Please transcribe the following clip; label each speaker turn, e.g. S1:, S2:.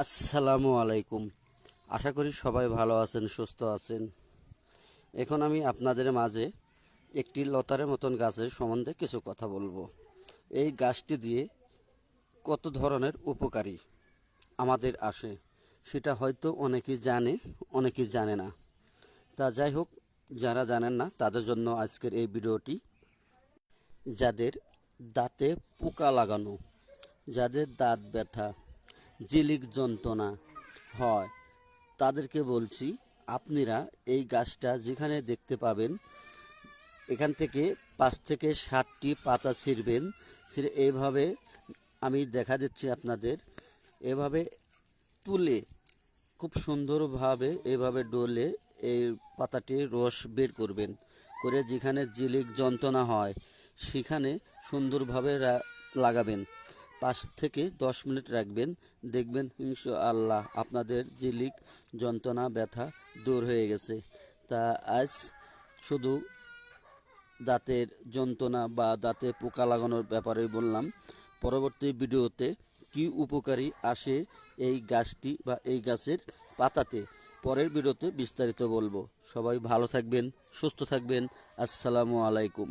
S1: আসসালামু আলাইকুম। আশা করি সবাই ভালো আছেন, সুস্থ আছেন। এখন আমি আপনাদের মাঝে একটি লতারের মতন গাছের সম্বন্ধে কিছু কথা বলব। এই গাছটি দিয়ে কত ধরনের উপকারী আমাদের আসে, সেটা হয়তো অনেকেই জানে অনেকেই জানে না। তা যাই হোক, যারা জানেন না, তাদের জন্য আজকের এই ভিডিওটি যাদের দাঁতে পোকা লাগানো, যাদের দাঁত ব্যথা জিলিক যন্ত্রণা হয়। তাদেরকে বলছি, আপনারা এই গাছটা যেখানে দেখতে পাবেন, এখান থেকে পাঁচ থেকে সাতটি পাতা ছিঁড়বেন। ছিঁড়ে এইভাবে আমি দেখা দিচ্ছি আপনাদের। এভাবে তুলে, খুব সুন্দরভাবে এভাবে ডলে এই পাতাটির রস বের করবেন। করে যেখানে জিলিক যন্ত্রণা হয়, সেখানে সুন্দরভাবে লাগাবেন। পাঁচ থেকে দশ মিনিট রাখবেন। দেখবেন ইনশা আল্লাহ আপনাদের জিলিক যন্ত্রণা, ব্যথা দূর হয়ে গেছে। তা আজ শুধু দাঁতের যন্ত্রণা বা দাঁতে পোকা লাগানোর ব্যাপারে বললাম। পরবর্তী ভিডিওতে কি উপকারী আসে এই গাছটি বা এই গাছের পাতাতে, পরের ভিডিওতে বিস্তারিত বলব। সবাই ভালো থাকবেন, সুস্থ থাকবেন। আসসালামু আলাইকুম।